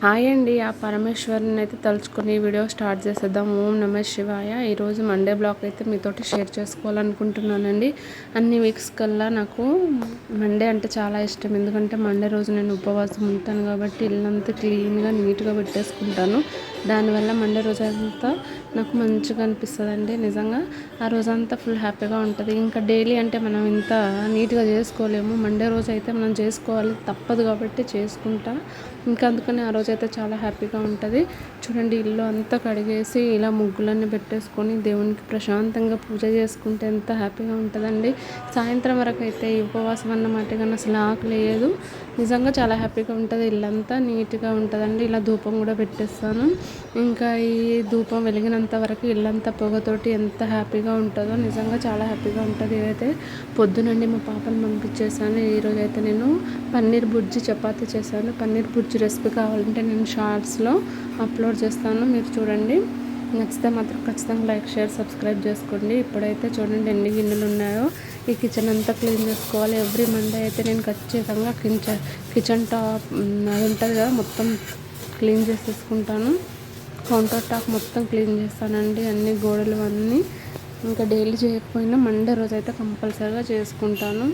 Hi అండి ఆ పరమేశ్వరుని అయితే తలుచుకుని వీడియో స్టార్ట్ చేసేద్దాం. ఓం నమ శివాయ. ఈరోజు మండే బ్లాగ్ అయితే మీతోటి షేర్ చేసుకోవాలనుకుంటున్నానండి. అన్ని వీక్స్ కల్లా నాకు మండే అంటే చాలా ఇష్టం. ఎందుకంటే మండే రోజు నేను ఉపవాసం ఉంటాను కాబట్టి ఇల్లంతా క్లీన్గా నీట్గా పెట్టేసుకుంటాను. దానివల్ల మండే రోజు అంతా నాకు మంచిగా అనిపిస్తుంది అండి నిజంగా. ఆ రోజంతా ఫుల్ హ్యాపీగా ఉంటుంది. ఇంకా డైలీ అంటే మనం ఇంత నీట్గా చేసుకోలేము. మండే రోజు అయితే మనం చేసుకోవాలి తప్పదు కాబట్టి చేసుకుంటా. ఇంకా అందుకని ఆ రోజు అయితే చాలా హ్యాపీగా ఉంటుంది. చూడండి ఇల్లు అంతా కడిగేసి ఇలా ముగ్గులన్నీ పెట్టేసుకొని దేవునికి ప్రశాంతంగా పూజ చేసుకుంటే ఎంత హ్యాపీగా ఉంటుందండి. సాయంత్రం వరకు అయితే ఈ ఉపవాసం అన్నమాట కానీ అసలు ఆకలేదు నిజంగా చాలా హ్యాపీగా ఉంటుంది. ఇల్లంతా నీట్గా ఉంటుందండి. ఇలా ధూపం కూడా పెట్టేస్తాను. ఇంకా ఈ ధూపం వెలిగినంత వరకు ఇల్లంతా పొగతోటి ఎంత హ్యాపీగా ఉంటుందో నిజంగా చాలా హ్యాపీగా ఉంటుంది. అయితే పొద్దునండి మా పాపను పంపించేసాను ఈరోజు అయితే నేను పన్నీర్ బుజ్జి చపాతీ చేశాను. పన్నీర్ బుజ్జి రెసిపీ కావాలంటే నేను షార్ట్స్లో అప్లోడ్ చేస్తాను. మీరు చూడండి. నచ్చితే మాత్రం ఖచ్చితంగా లైక్ షేర్ సబ్స్క్రైబ్ చేసుకోండి. ఇప్పుడైతే చూడండి ఎన్ని గిన్నెలు ఉన్నాయో. ఈ కిచెన్ అంతా క్లీన్ చేసుకోవాలి. ఎవ్రీ మండే అయితే నేను ఖచ్చితంగా కిచెన్ కిచెన్ టాప్ అది ఉంటుంది కదా మొత్తం క్లీన్ చేసేసుకుంటాను. కౌంటర్ టాప్ మొత్తం క్లీన్ చేస్తానండి అన్ని గోడలు అన్నీ. ఇంకా డైలీ చేయకపోయినా మండే రోజు అయితే కంపల్సరీగా చేసుకుంటాను.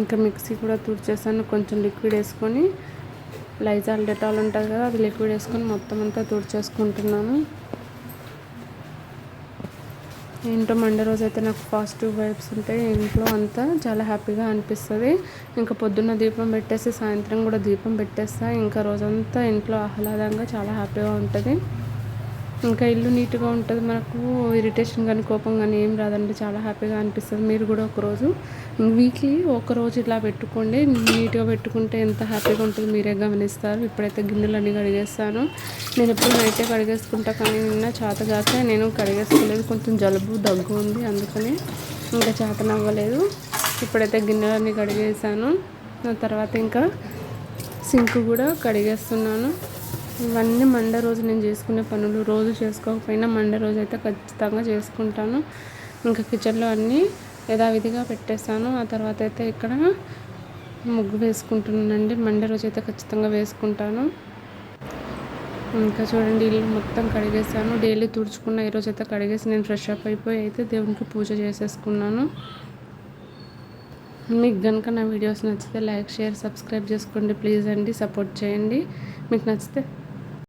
ఇంకా మిక్సీ కూడా తుడిచేస్తాను కొంచెం లిక్విడ్ వేసుకొని. లైజాల్ డెటాల్ ఉంటుంది కదా అది లిక్విడ్ వేసుకొని మొత్తం అంతా తుడిచేసుకుంటున్నాను. ఏంటో మండే రోజు అయితే నాకు పాజిటివ్ వైబ్స్ ఉంటాయి. ఇంట్లో అంతా చాలా హ్యాపీగా అనిపిస్తుంది. ఇంకా పొద్దున్న దీపం పెట్టేసి సాయంత్రం కూడా దీపం పెట్టేస్తా. ఇంకా రోజంతా ఇంట్లో ఆహ్లాదంగా చాలా హ్యాపీగా ఉంటుంది. ఇంకా ఇల్లు నీట్గా ఉంటుంది. మనకు ఇరిటేషన్ కానీ కోపం కానీ ఏం రాదండి. చాలా హ్యాపీగా అనిపిస్తుంది. మీరు కూడా ఒకరోజు వీక్లీ ఒకరోజు ఇలా పెట్టుకోండి. నీట్గా పెట్టుకుంటే ఎంత హ్యాపీగా ఉంటుంది మీరే గమనిస్తారు. ఇప్పుడైతే గిన్నెలు అన్నీ కడిగేస్తాను. నేను ఎప్పుడు నైటే కడిగేసుకుంటా కానీ నిన్న చేతగాక నేను కడిగేసుకోలేదు కొంచెం జలుబు దగ్గు ఉంది. అందుకని ఇంకా చేతనవ్వలేదు ఇప్పుడైతే గిన్నెలన్నీ కడిగేసాను తర్వాత ఇంకా సింక్ కూడా కడిగేస్తున్నాను. ఇవన్నీ మండే రోజు నేను చేసుకునే పనులు. రోజు చేసుకోకపోయినా మండే రోజు అయితే ఖచ్చితంగా చేసుకుంటాను. ఇంకా కిచెన్లో అన్నీ యథావిధిగా పెట్టేస్తాను. ఆ తర్వాత అయితే ఇక్కడ ముగ్గు వేసుకుంటున్నానండి. మండే రోజు అయితే ఖచ్చితంగా వేసుకుంటాను. ఇంకా చూడండి ఇల్లు మొత్తం కడిగేసాను డైలీ తుడుచుకున్న ఈరోజు అయితే కడిగేసి నేను ఫ్రెష్ అప్ అయిపోయి అయితే దేవునికి పూజ చేసేసుకున్నాను. మీకు కనుక నా వీడియోస్ నచ్చితే లైక్ షేర్ సబ్స్క్రైబ్ చేసుకోండి. ప్లీజ్ అండి సపోర్ట్ చేయండి. మీకు నచ్చితే